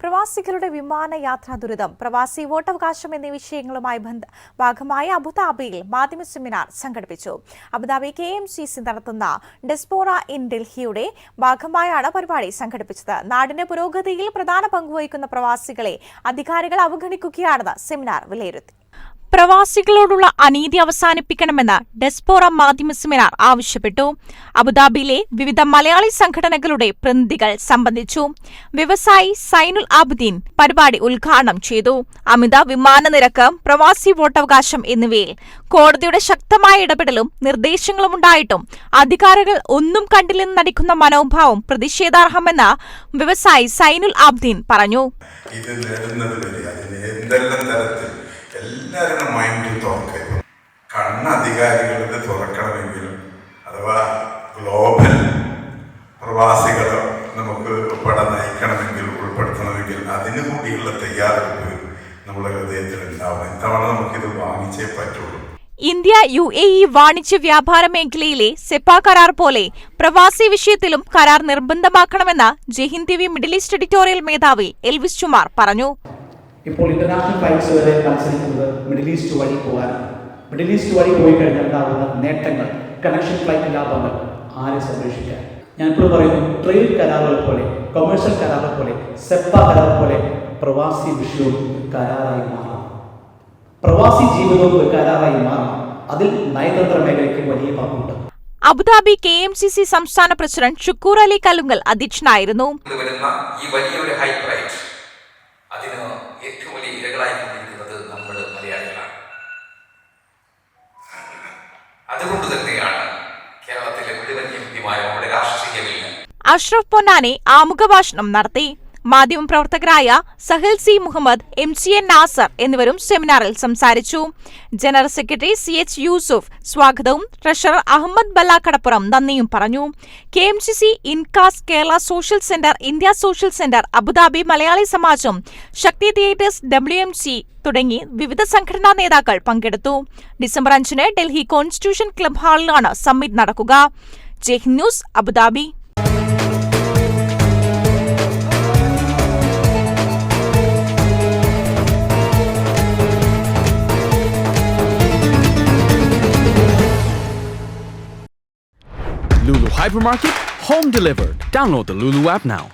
പ്രവാസികളുടെ വിമാനയാത്രാ ദുരിതം പ്രവാസി വോട്ടവകാശം എന്നീ വിഷയങ്ങളുമായി ബന്ധ ഭാഗമായി അബുദാബിയിൽ മാധ്യമ സെമിനാർ സംഘടിപ്പിച്ചു. Abu Dhabi K M C C നടത്തുന്ന ഡെസ്പോറ ഇൻ ഡൽഹിയുടെ ഭാഗമായാണ് പരിപാടി സംഘടിപ്പിച്ചത്. നാടിന്റെ പുരോഗതിയിൽ പ്രധാന പങ്കുവഹിക്കുന്ന പ്രവാസികളെ അധികാരികൾ അവഗണിക്കുകയാണെന്ന് സെമിനാർ വിലയിരുത്തി. പ്രവാസികളോടുള്ള അനീതി അവസാനിപ്പിക്കണമെന്ന് ഡെസ്പോറ മാധ്യമ സെമിനാർ ആവശ്യപ്പെട്ടു. അബുദാബിയിലെ വിവിധ മലയാളി സംഘടനകളുടെ പ്രതിനിധികൾ സംബന്ധിച്ചു വ്യവസായി സൈനുൽ ആബുദ്ദീൻ പരിപാടി ഉദ്ഘാടനം ചെയ്തു. അമിത വിമാന നിരക്ക് പ്രവാസി വോട്ടവകാശം എന്നിവയിൽ കോടതിയുടെ ശക്തമായ ഇടപെടലും നിർദ്ദേശങ്ങളും ഉണ്ടായിട്ടും അധികാരികൾ ഒന്നും കണ്ടില്ലെന്ന് നടിക്കുന്ന മനോഭാവം പ്രതിഷേധാർഹമെന്ന് വ്യവസായി സൈനുൽ ആബ്ദീൻ പറഞ്ഞു. എല്ലാവരുടെ മൈൻഡ് തുറക്കരുത് കണ്ണ് അധികാരികളുടെ തുറക്കണമെങ്കിലും അഥവാ ഗ്ലോബൽ പ്രവാസികളെ നമുക്ക് ഉൾപ്പെടെ നയിക്കണമെങ്കിൽ ഉൾപ്പെടുത്തണമെങ്കിൽ അതിനു കൂടിയുള്ള തയ്യാറെടുപ്പ് നമ്മുടെ ഹൃദയത്തിൽ ഉണ്ടാവണം. ഇത്തവണ നമുക്കിത് വാങ്ങിച്ചേ പറ്റുള്ളൂ. ഇന്ത്യ യു എ ഇ വാണിജ്യ വ്യാപാര മേഖലയിലെ സെപ്പ കരാർ പോലെ പ്രവാസി വിഷയത്തിലും കരാർ നിർബന്ധമാക്കണമെന്ന് Jaihind T V Middle East editorial മേധാവി എൽവിസ് ചുമാർ പറഞ്ഞു. ഇപ്പോൾ ഇന്റർനാഷണൽ ഫ്ലൈറ്റ്സ് വരെ മത്സരിക്കുന്നത് മിഡിൽ ഈസ്റ്റ് വഴി പോകാനാണ്. മിഡിൽ ഈസ്റ്റ് വഴി പോയി കഴിഞ്ഞാൽ ഉണ്ടാകുന്ന നേട്ടങ്ങൾ കണക്ഷൻ ഫ്ലൈറ്റ് ലാഭങ്ങൾ ആരെ സംരക്ഷിക്കാൻ? ഞാൻ ഇപ്പോൾ പറയുന്നു ട്രേഡ് കരാറുകൾ പോലെ കൊമേഴ്ഷ്യൽ കരാറുകൾ പോലെ സെപ്പ കരാർ പോലെ പ്രവാസി വിഷയവും കരാറായി മാറാം പ്രവാസി ജീവിതവും ഒരു കരാറായി മാറാം അതിൽ നയതന്ത്ര മേഖലയ്ക്ക് വലിയ പങ്കുണ്ട്. Abu Dhabi K M C C സംസ്ഥാന പ്രസിഡന്റ് ഷുക്കൂർ അലി കലുങ്കൽ അധ്യക്ഷനായിരുന്നു. ഈ വലിയൊരു അതിന് ഏറ്റവും വലിയ നമ്മൾ മലയാളികളാണ്. അതുകൊണ്ട് തന്നെയാണ് കേരളത്തിലെ മുഴുവൻ പിമാരും നമ്മുടെ രാഷ്ട്രീയമില്ല. അഷ്റഫ് പൊന്നാനി ആമുഖ ഭാഷണം നടത്തി. മാധ്യമപ്രവർത്തകരായ Sahil C Muhammad M C N Nasar എന്നിവരും സെമിനാറിൽ സംസാരിച്ചു. General secretary C H Yusuf സ്വാഗതവും ട്രഷറർ അഹമ്മദ് ബല്ലാക്കടപ്പുറം നന്ദിയും പറഞ്ഞു. K M C C Incas Kerala social centre India social centre Abu Dhabi Malayali Samajam Sakthi theatres W M C തുടങ്ങി വിവിധ സംഘടനാ നേതാക്കൾ പങ്കെടുത്തു. ഡിസംബർ അഞ്ചിന് ഡൽഹി കോൺസ്റ്റിറ്റ്യൂഷൻ ക്ലബ് ഹാളിലാണ് സമ്മിറ്റ് നടക്കുക. ജെഹ് news Abu Dhabi. Lulu Hypermarket, home delivered. Download the Lulu app now.